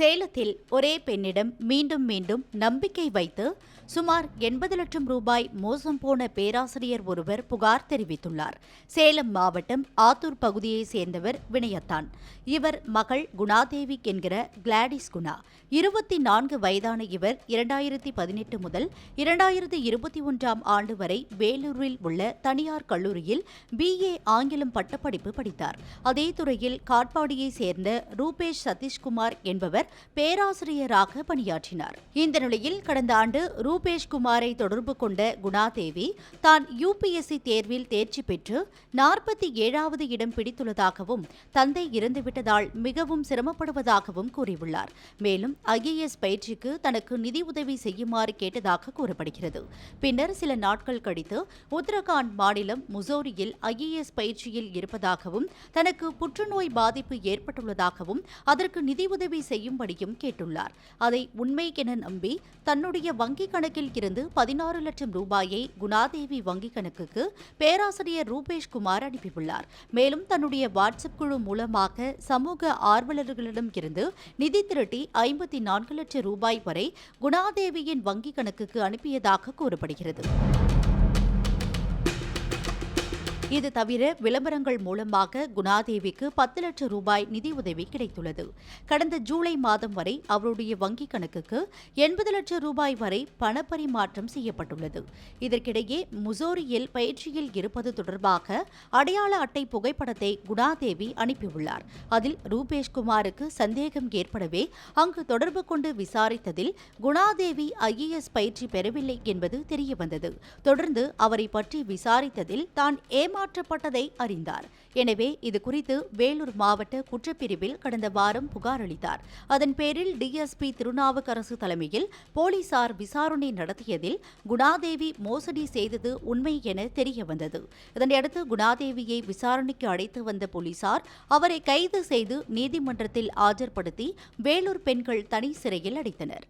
சேலத்தில் ஒரே பெண்ணிடம் மீண்டும் மீண்டும் நம்பிக்கை வைத்து சுமார் எண்பது லட்சம் ரூபாய் மோசம் போன பேராசிரியர் ஒருவர் புகார் தெரிவித்துள்ளார். சேலம் மாவட்டம் ஆத்தூர் பகுதியைச் சேர்ந்தவர் வினயத்தான். இவர் மகள் குணாதேவி என்கிற கிளாடிஸ் குணா. இருபத்தி நான்கு வயதான இவர் இரண்டாயிரத்தி பதினெட்டு முதல் இரண்டாயிரத்தி இருபத்தி ஒன்றாம் ஆண்டு வரை வேலூரில் உள்ள தனியார் கல்லூரியில் பிஏ ஆங்கிலம் பட்டப்படிப்பு படித்தார். அதே துறையில் காட்பாடியைச் சேர்ந்த ரூபேஷ் சதீஷ்குமார் என்பவர் பேராசிரியராக பணியாற்றினார். இந்த நிலையில் கடந்த ஆண்டு ரூபேஷ் குமாரை தொடர்பு கொண்ட குணாதேவி தான் யுபிஎஸ்சி தேர்வில் தேர்ச்சி பெற்று நாற்பத்தி ஏழாவது இடம் பிடித்துள்ளதாகவும் தந்தை இறந்துவிட்டதால் மிகவும் சிரமப்படுவதாகவும் கூறியுள்ளார். மேலும் ஐஏஎஸ் பயிற்சிக்கு தனக்கு நிதி உதவி செய்யுமாறு கேட்டதாக கூறப்படுகிறது. பின்னர் சில நாட்கள் கழித்து உத்தரகாண்ட் மாநிலம் முசோரியில் ஐஏஎஸ் பயிற்சியில் இருப்பதாகவும் தனக்கு புற்றுநோய் பாதிப்பு ஏற்பட்டுள்ளதாகவும் அதற்கு நிதியுதவி செய்யும்படியும் கேட்டுள்ளார். அதை உண்மை என நம்பி தன்னுடைய வங்கிக் கணக்கில் இருந்து பதினாறு லட்சம் ரூபாயை குணாதேவி வங்கிக் கணக்குக்கு பேராசிரியர் ரூபேஷ் குமார் அனுப்பியுள்ளார். மேலும் தன்னுடைய வாட்ஸ்அப் குழு மூலமாக சமூக ஆர்வலர்களிடம் இருந்து நிதி திரட்டி ஐம்பத்தி நான்கு லட்சம் ரூபாய் வரை குணாதேவியின் வங்கிக் கணக்குக்கு அனுப்பியதாக கூறப்படுகிறது. இது தவிர விளம்பரங்கள் மூலமாக குணாதேவிக்கு பத்து லட்சம் ரூபாய் நிதியுதவி கிடைத்துள்ளது. கடந்த ஜூலை மாதம் வரை அவருடைய வங்கிக் கணக்குக்கு எண்பது லட்சம் ரூபாய் வரை பணப்பரிமாற்றம் செய்யப்பட்டுள்ளது. இதற்கிடையே முசோரியில் பயிற்சியில் இருப்பது தொடர்பாக அடையாள அட்டை புகைப்படத்தை குணாதேவி அனுப்பியுள்ளார். அதில் ரூபேஷ் குமாருக்கு சந்தேகம் ஏற்படவே அங்கு தொடர்பு கொண்டு விசாரித்ததில் குணாதேவி ஐஏஎஸ் பயிற்சி பெறவில்லை என்பது தெரியவந்தது. தொடர்ந்து அவரை பற்றி விசாரித்ததில் தான் ஏமா ஏமாற்றப்பட்டதை அறிந்தார். எனவே இது குறித்து வேலூர் மாவட்ட குற்றப்பிரிவில் கடந்த வாரம் புகார் அளித்தார். அதன் பேரில் டிஎஸ்பி திருநாவுக்கரசு தலைமையில் போலீசார் விசாரணை நடத்தியதில் குணாதேவி மோசடி செய்தது உண்மை என தெரியவந்தது. இதனையடுத்து குணாதேவியை விசாரணைக்கு அழைத்து வந்த போலீசார் அவரை கைது செய்து நீதிமன்றத்தில் ஆஜர்படுத்தி வேலூர் பெண்கள் தனி சிறையில் அடைத்தனர்.